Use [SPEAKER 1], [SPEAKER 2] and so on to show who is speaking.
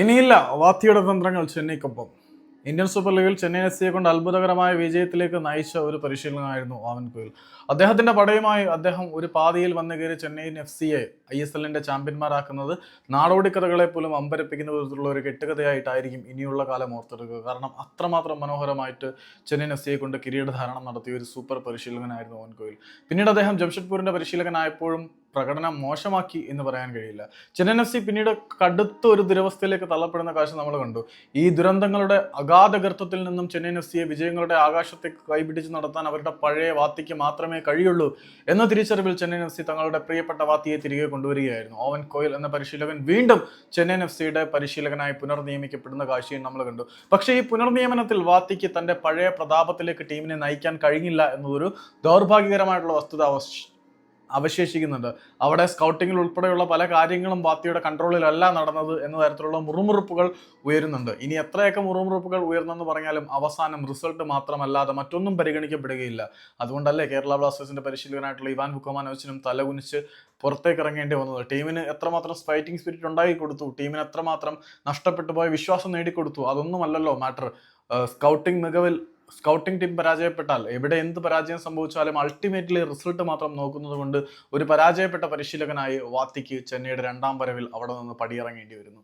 [SPEAKER 1] ഇനിയില്ല വാത്തിയുടെ തന്ത്രങ്ങൾ ചെന്നൈക്കൊപ്പം. Indian super ലീഗിൽ ചെന്നൈ എഫ് സിയെ കൊണ്ട് അത്ഭുതകരമായ വിജയത്തിലേക്ക് നയിച്ച ഒരു പരിശീലനമായിരുന്നു ഓവൻ കുയിൽ അദ്ദേഹത്തിന്റെ പടയുമായി അദ്ദേഹം ഒരു പാതിയിൽ വന്നു കയറി ചെന്നൈയിൻ എഫ് സിയെ ഐ എസ് എല്ലിന്റെ ചാമ്പ്യന്മാരാക്കുന്നത്. നാടോടിക്കഥകളെ പോലും അമ്പരപ്പിക്കുന്ന വിധത്തിലുള്ള ഒരു കെട്ടുകഥയായിട്ടായിരിക്കും ഇനിയുള്ള കാലം ഓർത്തെടുക്കുക. കാരണം അത്രമാത്രം മനോഹരമായിട്ട് ചെന്നൈയിൻ എഫ് സിയെ കൊണ്ട് കിരീടധാരണം നടത്തിയ ഒരു സൂപ്പർ പരിശീലകനായിരുന്നു ഓവൻ കോയിൽ പിന്നീട് അദ്ദേഹം ജംഷഡ്പൂരിന്റെ പരിശീലകനായപ്പോഴും പ്രകടനം മോശമാക്കി എന്ന് പറയാൻ കഴിയില്ല. ചെന്നൈയിൻ എഫ് സി പിന്നീട് കടുത്ത ഒരു ദുരവസ്ഥയിലേക്ക് തള്ളപ്പെടുന്ന കാഴ്ച നമ്മൾ കണ്ടു. ഈ ദുരന്തങ്ങളുടെ അഗാധ ഗർത്തത്തിൽ നിന്നും ചെന്നൈയിൻ എഫ് സിയെ വിജയങ്ങളുടെ ആകാശത്തെ കൈപിടിച്ച് നടത്താൻ അവരുടെ പഴയ വാത്തിക്ക് മാത്രമേ കഴിയുള്ളൂ എന്ന തിരിച്ചറിവിൽ ചെന്നൈയിൻ എഫ് സി തങ്ങളുടെ പ്രിയപ്പെട്ട വാത്തിയെ തിരികെ കൊണ്ടുവരികയായിരുന്നു. ഓവൻ കോയിൽ എന്ന പരിശീലകൻ വീണ്ടും ചെന്നൈയിൻ എഫ് സിയുടെ പരിശീലകനായി പുനർനിയമിക്കപ്പെടുന്ന കാഴ്ചയും നമ്മൾ കണ്ടു. പക്ഷേ ഈ പുനർനിയമനത്തിൽ വാത്തിക്ക് തന്റെ പഴയ പ്രതാപത്തിലേക്ക് ടീമിനെ നയിക്കാൻ കഴിഞ്ഞില്ല എന്നതൊരു ദൗർഭാഗ്യകരമായിട്ടുള്ള വസ്തുത അവശേഷിക്കുന്നുണ്ട്. അവിടെ സ്കൗട്ടിങ്ങിൽ ഉൾപ്പെടെയുള്ള പല കാര്യങ്ങളും പാർട്ടിയുടെ കൺട്രോളിലല്ല നടന്നത് എന്ന തരത്തിലുള്ള മുറുമുറുപ്പുകൾ ഉയരുന്നുണ്ട്. ഇനി എത്രയൊക്കെ മുറുമുറുപ്പുകൾ ഉയർന്നെന്ന് പറഞ്ഞാലും അവസാനം റിസൾട്ട് മാത്രമല്ലാതെ മറ്റൊന്നും പരിഗണിക്കപ്പെടുകയില്ല. അതുകൊണ്ടല്ലേ കേരള ബ്ലാസ്റ്റേഴ്സിന്റെ പരിശീലകനായിട്ടുള്ള ഇവാൻ ബുക്കോമാനോവിച്ചിനും തലകുനിച്ച് പുറത്തേക്ക് ഇറങ്ങേണ്ടി വന്നത്. ടീമിന് എത്രമാത്രം ഫൈറ്റിംഗ് സ്പിരിറ്റ് ഉണ്ടാക്കി കൊടുത്തു ടീമിന് എത്രമാത്രം നഷ്ടപ്പെട്ടു പോയ വിശ്വാസം നേടിക്കൊടുത്തു അതൊന്നുമല്ലല്ലോ മാറ്റർ സ്കൗട്ടിംഗ് മികവിൽ സ്കൗട്ടിംഗ് ടീം പരാജയപ്പെട്ടാൽ എവിടെ എന്ത് പരാജയം സംഭവിച്ചാലും അൾട്ടിമേറ്റ്ലി റിസൾട്ട് മാത്രം നോക്കുന്നത് കൊണ്ട് ഒരു പരാജയപ്പെട്ട പരിശീലകനായി വാത്തിക്ക് ചെന്നൈയുടെ രണ്ടാം വരവിൽ അവിടെ നിന്ന് പടിയിറങ്ങേണ്ടി വരുന്നു.